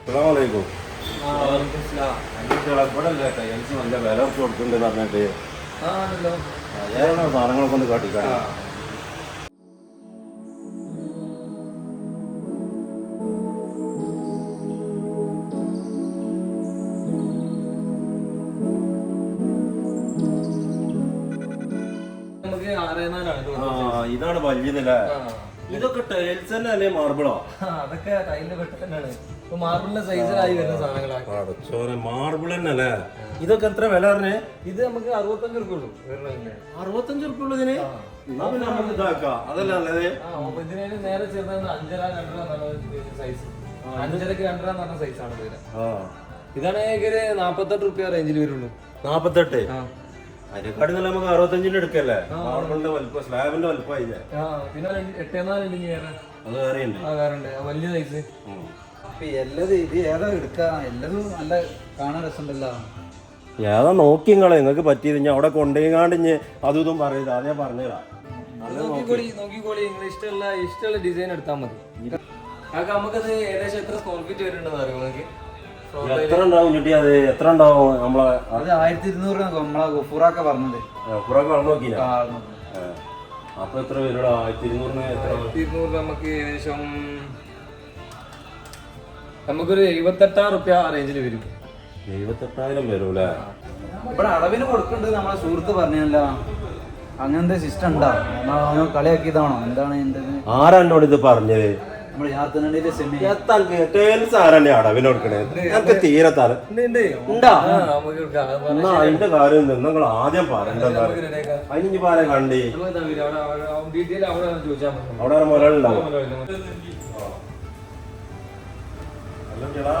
അസ്സലാമലൈക്കും ഇവിടെ അല്ലേ? ടൈൽസ് നല്ല വില കൊടുക്കുന്നുണ്ടെന്ന് പറഞ്ഞിട്ട്. സാധനങ്ങളൊക്കെ ഒന്ന് കാട്ടിക്കാൻ ഇതാണ് വലിയതല്ലേ. ഇതൊക്കെ ടൈൽസ് തന്നെ അല്ലേ മാർബിളോ അതൊക്കെ ടൈലിന്റെ വെട്ടി തന്നെയാണ്. മാർബിളിന്റെ സൈസിലായി വരുന്ന സാധനങ്ങളാണ് അടച്ചോനെ മാർബിൾ തന്നെ അല്ലേ? ഇതൊക്കെ എത്ര വില പറഞ്ഞേ? ഇത് നമുക്ക് അറുപത്തഞ്ച് റുപ്യ ഉള്ളൂ. അറുപത്തഞ്ച് ഉറുപ്പ ഉള്ളൂ ഇതിന്? നമുക്ക് ഇതാക്കാം. അതല്ല നല്ലത്? ആ അപ്പൊ നേരെ ചേർന്നത് അഞ്ചര രണ്ടര സൈസ് അഞ്ചരക്ക് രണ്ടര എന്ന് പറഞ്ഞ സൈസാണ് ഇത് വരിക. ആ. ഇതാണെങ്കിൽ ഒരു നാപ്പത്തെട്ട് റുപ്യ റേഞ്ചിൽ വരുള്ളൂ. നാപ്പത്തെട്ട്? അതിനെക്കാട് നല്ല നമുക്ക് അറുപത്തഞ്ചിന് എടുക്കല്ലേ? മാർബിളിന്റെ വലിപ്പം സ്ലാബിന്റെ വലിപ്പമായില്ലേ ആ പിന്നെ രണ്ട് എട്ടേ നാല് ഇല്ലെങ്കിൽ വേറെ അത് വേറെയുണ്ട്. ആ വേറെ വലിയ സൈസ് എല്ലത് ഇത് ഏതാ എടുക്കാ? എല്ലതും നല്ല കാണാൻ രസമുണ്ടല്ലോ. ഏതാ നോക്കി നിങ്ങളെ. നിങ്ങൾക്ക് പറ്റിയത് ഞാൻ അവിടെ കൊണ്ടുപോയിങ്ങാണ്ട് ഇഞ്ഞ് അതും ഇതും പറയരുത് അതേ പറഞ്ഞുതരാം. നോക്കിക്കോളി നോക്കിക്കോളി. നിങ്ങൾ ഇഷ്ടമുള്ള ഇഷ്ടമുള്ള ഡിസൈൻ എടുത്താൽ മതി. നമുക്കത് ഏകദേശം എത്ര സ്ക്വയർ ഫീറ്റ് വരുന്നുണ്ടെന്ന് അറിയോ നിങ്ങൾക്ക്? എത്ര ഉണ്ടാവും ചുട്ടി അത് എത്ര ഉണ്ടാവും നമ്മളെ അത് ആയിരത്തി ഇരുന്നൂറ് നമ്മളെ ഗഫൂറൊക്കെ പറഞ്ഞത്. പുറമെ പറഞ്ഞു നോക്കിയില്ല? ആ, അപ്പൊ എത്ര വരും ആയിരത്തി ഇരുന്നൂറിന് എത്ര? ഇരുന്നൂറ് നമുക്ക് ഏകദേശം നമുക്കൊരു എഴുപത്തെട്ടായിരം റുപ്യ റേഞ്ചിൽ വരും. എഴുപത്തെട്ടായിരം വരും അല്ലേ ഇവിടെ അളവിന് കൊടുക്കുന്നുണ്ട് നമ്മളെ സുഹൃത്ത് പറഞ്ഞല്ലോ അങ്ങനത്തെ സിസ്റ്റം ഉണ്ടോ? എന്നാ അവനോ കളിയാക്കിയതാണോ? എന്താണ് ആരാ എന്നോട് ഇത് പറഞ്ഞത്? ടേൽസ് ഞങ്ങൾക്ക് തീരെ തല ഉണ്ട്, എന്നാ അതിന്റെ കാര്യം നിങ്ങൾ ആദ്യം. അതിന് പാരെ കണ്ടി. അവിടെ-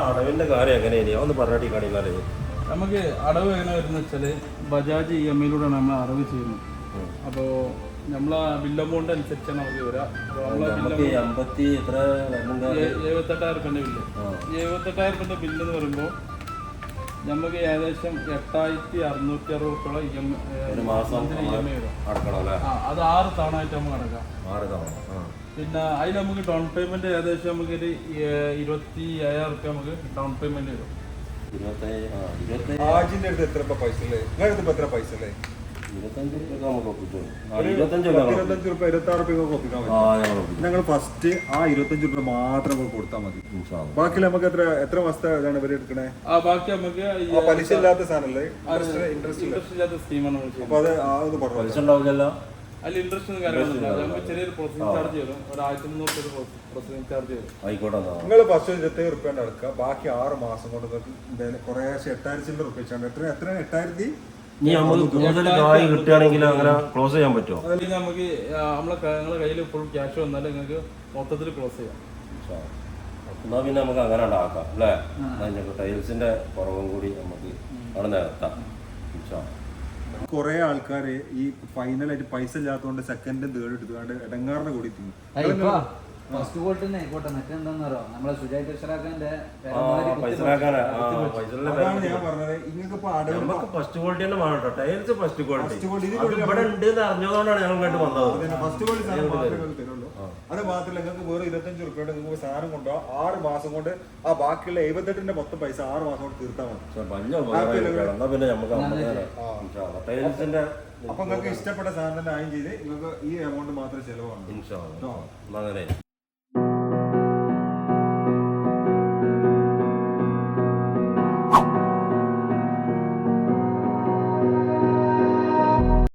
അടവിന്റെ കാര്യം എങ്ങനെയാണ് ഒന്ന് പറഞ്ഞിട്ട് കാണിക്കാറ് നമുക്ക് അടവ് എങ്ങനെ വരുന്ന വെച്ചാൽ ബജാജ് ഇ എം ഐയിലൂടെയാണ് നമ്മൾ അടവ് ചെയ്യുന്നു അപ്പോൾ നമ്മളെ എമൗണ്ട് അനുസരിച്ചാണ് നമുക്ക് വരിക എഴുപത്തെട്ടായിരം റുപ്യന്റെ ബില്ല് എഴുപത്തെട്ടായിരം റുപ്യന്റെ ബില്ല് എന്ന് പറയുമ്പോൾ നമുക്ക് ഏകദേശം എട്ടായിരത്തി അറുന്നൂറ്റി അറുപത് റുപ്യോളം ഇ എം ഇ ഐ വരും. അല്ലേ? അത് ആറ് തവണ ആയിട്ട് നമുക്ക് അടക്കാം. ആറ് തവണ ആ. പിന്നെ അതിൽ നമുക്ക് ഡൗൺ പേയ്മെന്റ് ഏകദേശം നമുക്ക് ഒരു ഇരുപത്തി അയ്യായിരം റുപ്യ നമുക്ക് ഡൗൺ പേയ്മെന്റ് വരും. ആജിന്റെ അടുത്ത് എത്ര പൈസ ഉള്ളത് നിങ്ങളുടെ അടുത്ത് എത്ര പൈസ ഉള്ളത് ഇരുപത്തഞ്ച് റുപ്യ നമുക്ക് ഒപ്പിച്ചു. ആ, ഇരുപത്തഞ്ച് റുപ്യ നമുക്ക് ഇരുപത്തഞ്ച് റുപ്യ ഇരുപത്തി ഒപ്പിക്കാൻ പറ്റും. ഞങ്ങൾ ഫസ്റ്റ് ആ ഇരുപത്തഞ്ച് രൂപ മാത്രം കൊടുത്താൽ മതി. ബാക്കി നമുക്ക് എത്ര എത്ര മാസത്തെ ഇതാണ് ഇവർ എടുക്കണേ? ആ ബാക്കി നമുക്ക് പലിശ ഇല്ലാത്ത സാധനല്ലേ? ഇൻട്രസ്റ്റ് ഇൻട്രസ്റ്റ് ഇല്ലാത്ത സ്കീമാണ് അപ്പൊ അത് ആ ഒന്ന് പറഞ്ഞു പലിശ ഉണ്ടാവില്ലല്ലോ? അതിൽ ഇൻട്രസ്റ്റ് ഒന്നും കാര്യങ്ങളൊന്നുമില്ല നമുക്ക് ചെറിയൊരു പ്രോസസ്സിംഗ് ചാർജ് വരും ഒരു ആയിരത്തി മുന്നൂറ് രൂപ പ്രോസസ്സിംഗ് ചാർജ് വരും ആയിക്കോട്ടെ നിങ്ങൾ ഫസ്റ്റ് ഇരുപത്തേഴ് റുപ്യ അടക്കുക. ബാക്കി ആറ് മാസം കൊണ്ട് കുറെ എട്ടായിരത്തി റുപ്യ എത്ര എത്ര എട്ടായിരത്തി ഇനി നമുക്ക് കൂടുതൽ കായ് കിട്ടുകയാണെങ്കിൽ അങ്ങനെ ക്ലോസ് ചെയ്യാൻ പറ്റുമോ? നമുക്ക് നമ്മളെ നിങ്ങളെ കയ്യിൽ ഫുൾ ക്യാഷ് വന്നാൽ നിങ്ങൾക്ക് മൊത്തത്തിൽ ക്ലോസ് ചെയ്യാം. ഇൻഷാ അല്ലാ. എന്നാ പിന്നെ നമുക്ക് അങ്ങനെ ഉണ്ടാക്കാം അല്ലേ? ഞങ്ങൾക്ക് ടൈൽസിന്റെ കുറവും കൂടി നമുക്ക് അവിടെ അല്ലാ. കുറെ ആൾക്കാര് ഈ ഫൈനലായിട്ട് പൈസ ഇല്ലാത്തതുകൊണ്ട് സെക്കൻഡും തേർഡ് എടുത്തുകൊണ്ട് ഇടങ്ങാറിനെ കൂടി തിന്നു ഫസ്റ്റ് തന്നെ ആയിക്കോട്ടെ മറ്റെന്താന്ന് അറിയോ? നമ്മളെ സുജായ് അതാണ് ഞാൻ പറഞ്ഞത്. നിങ്ങൾക്ക് ഇപ്പൊ അടവ് നമുക്ക് ഫസ്റ്റ് ക്വാളിറ്റി തന്നെ വേണം കേട്ടോ tiles first quality First quality. ഇത് അത് ഇവിടെ ഉണ്ട് എന്ന് അറിഞ്ഞതുകൊണ്ടാണ് ഞങ്ങൾ ഇങ്ങോട്ട് വന്നത്. ഫസ്റ്റ് ക്വാളിറ്റി സാധനം മാത്രമേ നിങ്ങൾക്ക് തരുള്ളൂ. അത് മാത്രമല്ല നിങ്ങൾക്ക് വേറെ ഇരുപത്തഞ്ച് റുപ്യയുടെ നിങ്ങൾക്ക് സാധനം കൊണ്ടോ ആറ് മാസം കൊണ്ട് ആ ബാക്കിയുള്ള എഴുപത്തെട്ടിന്റെ മൊത്തം പൈസ ആറ് മാസം കൊണ്ട് തീർത്താൽ മതി. പക്ഷെ വലിയ ഉപകാരം എന്നാ പിന്നെ നമുക്ക് ടൈൽസിന്റെ അപ്പൊ നിങ്ങൾക്ക് ഇഷ്ടപ്പെട്ട സാധനം തന്നെ ആയും ചെയ്ത് നിങ്ങൾക്ക് ഈ എമൗണ്ട് മാത്രമേ ചെലവാണ് ഇൻഷാ അല്ലാ. എന്നാ അങ്ങനെ.